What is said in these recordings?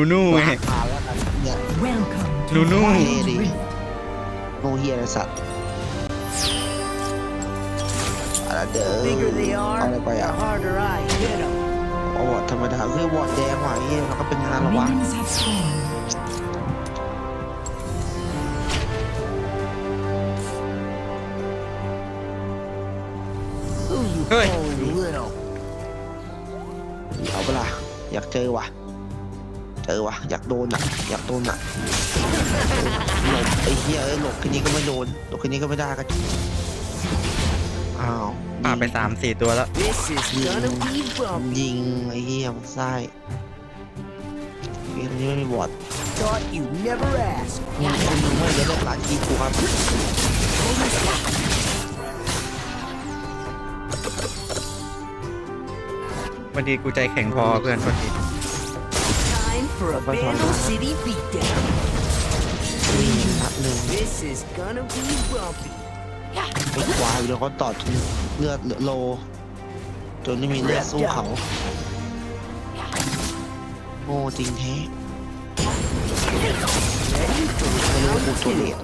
นูนูไงผ่านแล้วกันเนี่ย Welcome นูนูเฮดิโนเฮียสัตว์อะไรเด้อ bigger they เอา are, อะไรไป the อะ harder I hit them. โอ้ธรรมดาคือวอดแดงว่ะเฮียแล้วก็เป็นงานหรอวะ Minions have spawned. Who you Hey. calling little? เอาเปะล่าอยากเจอว่ะ เจอว่ะอยากโดนอะอยากโดนอะหลบไอ้เหี้ยเอ้ยหลบคืนนี้ก็ไม่โดนหลบคืนนี้ก็ไม่ได้ก็อ้าวป่าไปสามสี่ตัวแล้ว This is gonna be bumpy. ยิงไอ้เหี้ยมันไส้เกมนี้ไม่มีบอด Thought you'd never ask. คุณมึงไม่เล่นหลานทีกูครับ วันดีกูใจแข็งพอเพื่อนวันดี Time for a Vandal City beatdown. วิ่งนัดหนึ่ง This is gonna be bumpy. ไอ้ควายเดี๋ยวเขาต่อจนเลือดเหลือโลจนไม่มีเลือดสู้เขาโง่จริงแท้ Ready for ไม่รู้ว่ากู round ตัวเล two. ด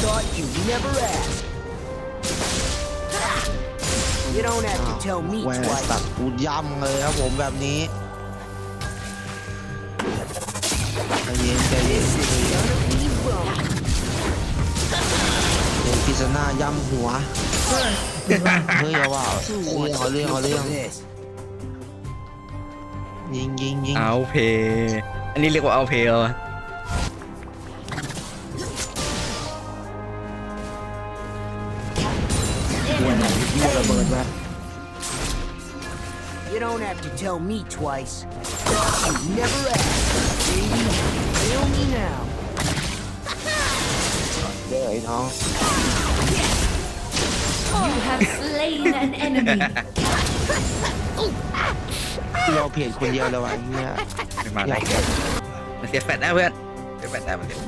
Thought you'd never ask. You don't have to tell me แหว twice. ตัดกูย่ำเลยครับผมแบบนี้ใจเย็นใจเย็น This ใจ is เย็น gonna be bumpy. เดี๋ยวพิซซ่าย่ำหัว เฮ้ยเอาว่า Who เรื่อง wants เอา to เรื่องเอา pay เรื่อง for this? ยิงยิงยิงเอาเพย์อันนี้เรียกว่าเอาเพย์เหรอ have to tell me twice. Thought you'd never ask. Baby, feel me now. เด้อไอ้น้อง You have slain an enemy. เราเพียนคนเดียวเลยวะไอ้เงี้ยไม่มาอยากมันเสียแฟดนะเพื่อนเสียแฟดนะมันเสีย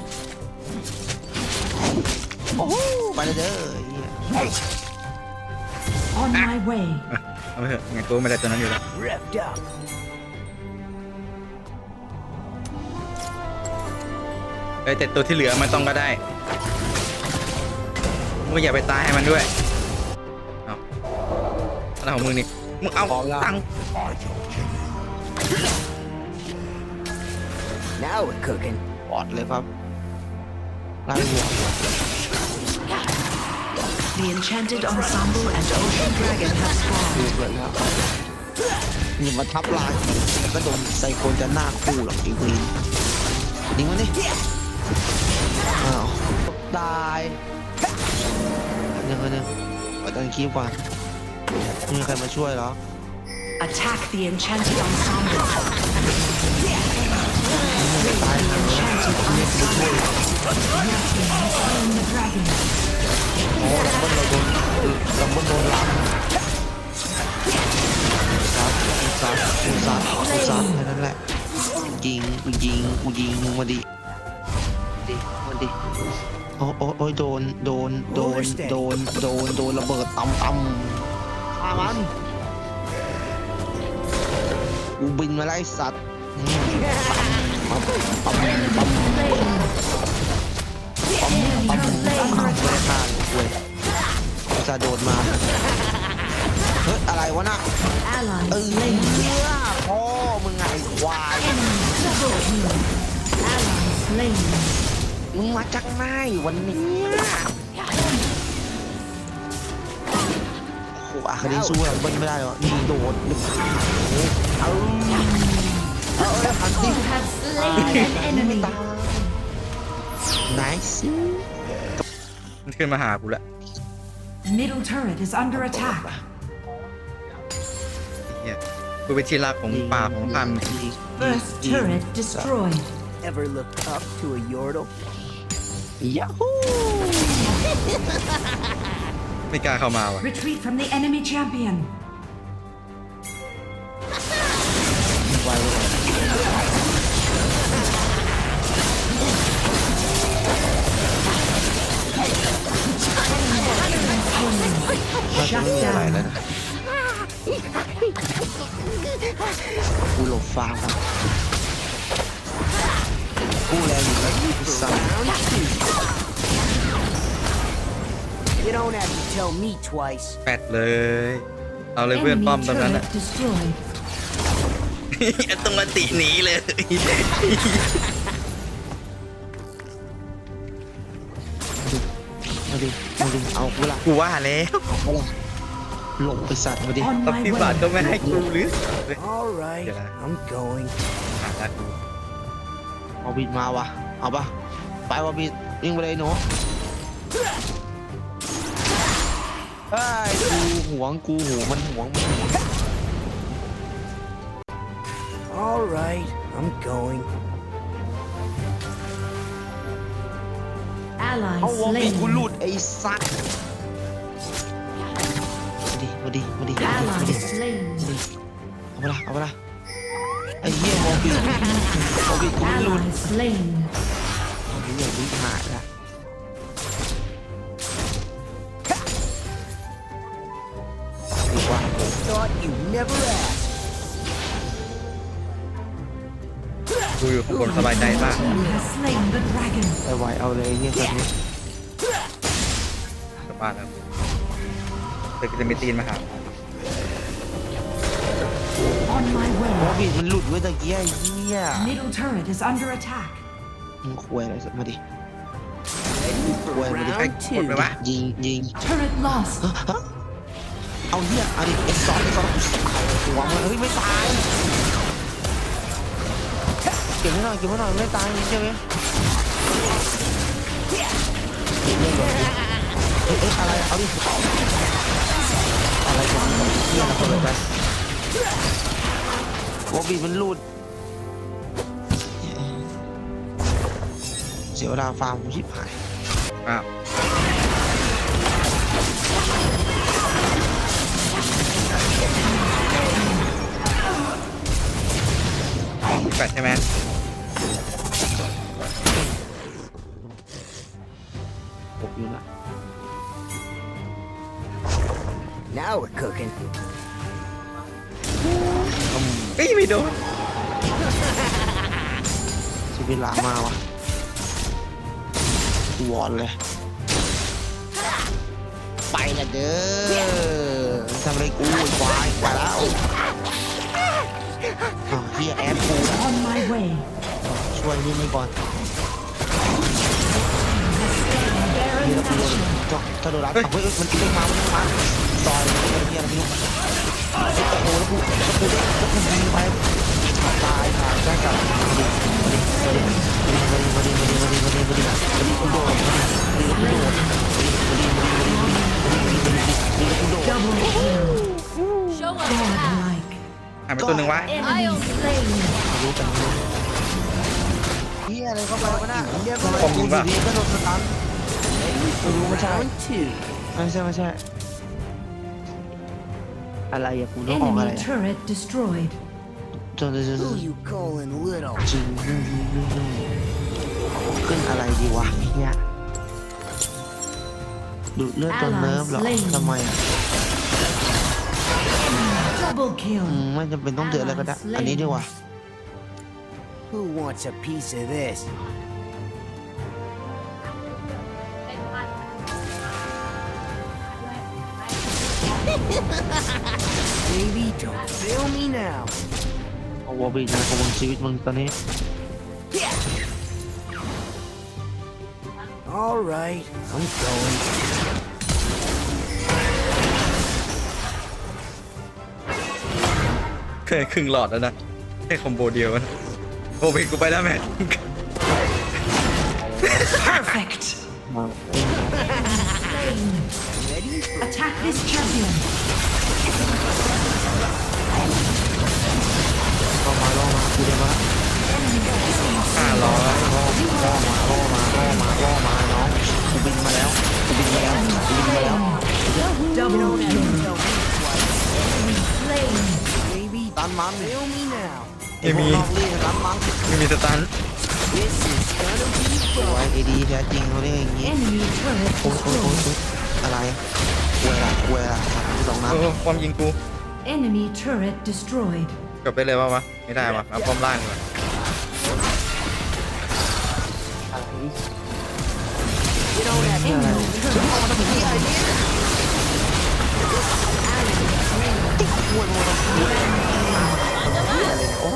โอ้โหไปเลยเด้อไอ้เงี้ย On my way. เอาไปเถอะงั้นกูไม่ได้ตัวนั้นอยู่แล้ว Revved up. เอ้ยแต่ตัวที่เหลือมันต้องก็ได้มึงอย่าไปตายให้มันด้วย เอาอะไรของมึงนี่ มึงเอาตังค์ Now we're cooking. ปอดเลยครับไล่หัว The enchanted ensemble and ocean dragon have spawned. ดูเลยแล้วอย่ามาทับลายแล้วก็โดนไซโคนจะหน้าคู่หรอกไอ้วีนยิงมันดิอ้าวตายอันหนึ่งอันหนึ่งเอาตันคีบก่อนไม่มีใครมาช่วยหรอ Attack the enchanted ensemble. ตายนะ Enchanted ensemble. Slain the dragon. โอ้ลัมเบิ้ลเราโดนลัมเบิ้ลโดนล้างซัดซัดซัดซัดนั้นแหละยิงกูยิงกูยิงมึงมาดิดิมาดิโอ้โอ้โอ้ยโดนโดนโดนโดนโดนโดนระเบิดตำตำฆ่ามันกูบินมาไล่สัตว์ปั๊มปั๊มปั๊มปั๊มปั๊ม ไม่ได้ฆ่าเลยกูจะโดดมา เฮ้ย อะไรวะน่ะเออ slain. พ่อมึงไงควายมึงมาจากไหนวันนี้โอ้โหอาคาเดสู้อะบิ้ไม่ได้หรอนี่โดดเอาเอาเอาหันดิ You have slain an enemy. ไนส์ มันขึ้นมาหากูแล้ว Middle turret is under attack. เฮียกูเป็นที่รักของป่าของพัน First turret destroyed. Ever look up to a yordle? ยาฮูไม่กล้าเข้ามาว่ะ Retreat from the enemy champion. อะไรแล้วนะกูหลบฟ้าก่อนกูแรงอยู่แล้วกูสั่ง Round two. You don't have to tell me twice. แปดเลย เอาเลยเพื่อน Enemy ป้อมตรงนั้น turret อะ destroyed. ตรงมาติหนีเลย มาดิมาดิเอากูละกูว่าแล้ว เอาละ หลบไปสัตว์มาดิ On ตับ my พี่บาท way. ก็ไม่ให้กูหรือ All right, Yeah. I'm going. หาละกูเอาบิดมาวะเอาปะไปวะบิดวิ่งไปเลยหนูเฮ้ยกูหวงกูหวงมันหวงมันหวง All right, I'm going. เอา Ally วงบิดกูห slain. ลุดไอ้สัตว์ มาดิมาดิมาดิมา Ally ดิ slain. เอาไปละเอาไปละไอ้เหี้ยวงบิดวงบิดกูไม่หลุด Ally slain. ไอ้เหี้ยวิ่งหายละดีกว่า Thought you never asked. กูอยู่ข้างบนสบายใจมาก Team has slain the dragon. ไปไวเอาเลยไอ้เหี้ยตอนนี้กลับบ้านแล้ว เดี๋ยวกูจะมีตีนมาหา On my วง way. บิดมันหลุดไว้ตะกี้ไอ้เหี้ย Middle turret is under attack. มึงคุยอะไรสักมาดิ Ready for Wait, wait, round wait, two. wait, wait. ยิงยิง Turret lost. ฮะฮะเอาเหี้ยเอาดิเอ็กซ์สองเอ็กซ์สองหัวมันเฮ้ยไม่ตายเก็บไว้หน่อยเก็บไว้หน่อยไม่ตายใช่ไหมเฮ้ยเอ้ยอะไรเอาดิอะไรของ มึงเหี้ยนะคนเลยไปวอบีมันหลุดเสียเวลาฟาร์มกูชิบหายอ้าวแปดใช่ไหมผม Now we're cooking. เอ้ยไม่โดนชีวิตหลามาวะวอนเลย ไปละเด้อทำอะไรกูไอ้ควายไปแล้วอ้าวเฮียแอดกูนะ On my way. ช่วยนี่ไม่ก่อน เฮียเราไปโดนจองถ้าโดนรัดขับเฮ้ยมันเด้งมามันเด้งมาซอยมันเฮียอะไรไม่รู้ไอ้ตะโกแล้วกูแล้วกูแล้วกูยิงไปตายตายได้กับมาดิมาดิมาดิมาดิมาดิมาดิมาดิมาดิมาดิมาดิกูโดนมาดิมาดิกูโดนมาดิมาดิมาดิมาดิมาดิมาดิมาดิกูโดน Double kill. Godlike. หายไปตัวหนึ่งวะ Enemy slain. รู้จังเลยเฮียอะไรเข้าไปวะน่ะ Never ทำไมผมกูยิงอยู่ดีก็โดนสตัน for round two. ไม่ใช่ไม่ใช่ อะไรอะกูต้องออกอะไร Enemy อะ turret destroyed. จนจะ Who you calling little? จริงขึ้นอะไรดีวะเนี่ยดูดเลือดจนเนิร์ฟเหรอทำไมอะ Double kill. อืมไม่จำเป็นต้องเดือดอะไรก็ได้อันนี้ดีกว่า Who wants a piece of this? Baby, don't fail me now. เอาวอบีนะของมึงชีวิตมึงตอนนี้ All right, I'm going. เคยครึ่งหลอดแล้วนะแค่คอมโบเดียวนะโอเคกูไปแล้วแม่ Perfect. มา Attack this champion. เข้ามาล่อมากูเดินมาละห้าร้อยล่อล่อมาล่อมาล่อมาล่อมาน้องกูบินมาแล้วกูบินมาแล้วกูบินมาแล้ว Double kill. to tell me twice. Slain. Baby, ตันมัน feel me now. ไอ้พวกนอกรีตันมันไม่มีสตันสวย fun. ไอ้ดีแท้จริงเขาเรียกอย่างงี้ Enemy turret โอ้โอ้ยโอ้ย destroyed. โอ้ยอะไร เวลาเวลาสองนัดโอ้ความยิงกู Enemy turret destroyed. จบไปเลยว่าวะไม่ได้วะเอาป้อมล่างดีกว่า You don't have to Enemy turret โอ้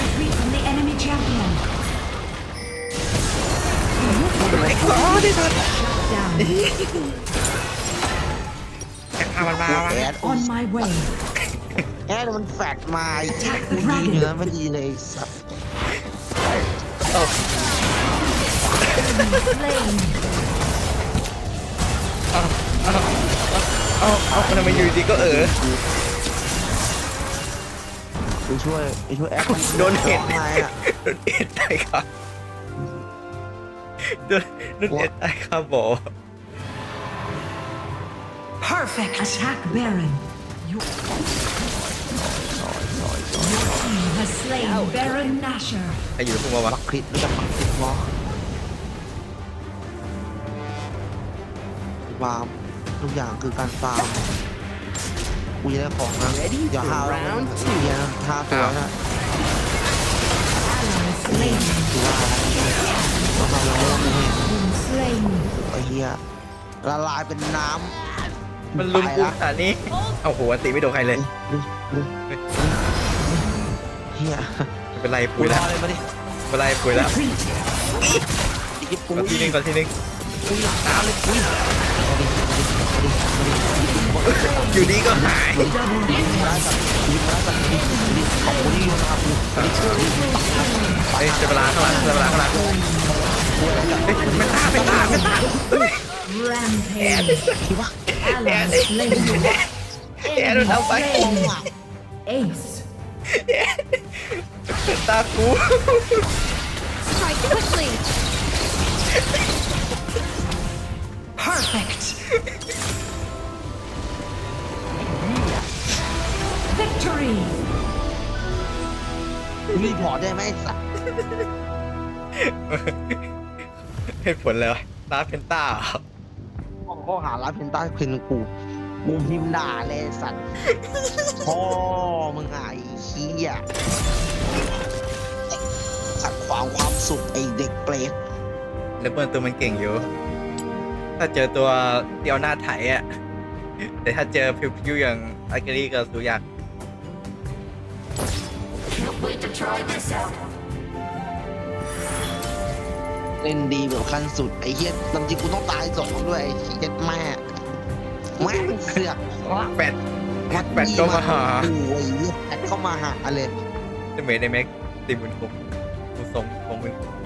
retreat from the enemy champion. อ๋อได้ทัน Down. แข่งอามันมาโหวะแอด On my way. แอดมันแฟดมาไอ้ที่กูยิงอยู่นั้นไม่ดีเลยไอ้สัส Slain. เอาเอาทำไมอยู่ดีก็เออ ไปช่วยไปช่วยแอดโดนเห็ดไงอะโดนเอ็ดตายครับโด นโดนเอ็ดตายครับบอ Perfect. Attack Baron. Your, your team has slain Baron Nashor. ใครอยู่พวกมาวะปักคลิปแล้วจะปักคลิปมอฟาร์มทุกอย่างคือการฟาร์มกูจะได้ของนะ Ready อย่า for ห้าวนะ round two เฮียนะห้าตัวนะ ราทำอะไรไม่ได้ Been slain. ไอ้เฮียละลายเป็นน้ำมันลุมกูไปขนาดนี้เอาหัวตีไม่โดนใครเลยดูดูเฮียไม่เป็นไรกูปุ๋ยรแล้อวเลยมาดิไม่เป็นไรปุ๋ยแล้ว Retreat. ยิบกูก่อนทีนึงก่อนทีนึงกูอยากตามเลยกูอยากมาดิมาดิมาดิมาดิอยู่ดีก็หาย Double kill. ยิงมาแล้วสัตว์ยิงมาแล้วสัตว์ยิงมาดิขอบคุณที่โยนมากูมาดิมาดิเฮ้ยจะเวลาข้างหลังจะเวลาข้างหลัง กูอะไรกันเฮ้ยไม่ตาไม่ตาไม่ตาเฮ้ย Rampage. คิดว่า Ally slain. แกโดนเอาไปโกงอะ Ace. ตากู Strike quickly! Perfect. Victory. รีพอร์ตได้ไหมไอ้สัตว์ เหตุผลเลยวะตาเพนต้าเหรอข้อหารับเพนต้าเพนกูกูพิมพ์ด่าเลยไอ้สัตว์ พ่อมึงอะไอ้เหี้ยขัดขวางความสุขไอ้เด็กเปรตแล้วเปิดตัวมันเก่งอยู่ ถ้าเจอตัวเดียวหน้าไถอะ แต่ถ้าเจอพิวๆอย่างอากิริกับสุยัก เล่นดีแบบขั้นสุดไอ้เหี้ยลำจริงกูต้องตายสองด้วยไอ้เหี้ยแม่แม่งเสือกแปดวัดแปดก็มาหาโอ้ยเหี้ยแปดเข้ามาหาเลยจะเมย์ในแม็กตีหมื่นหกกูส่งสองหมื่น And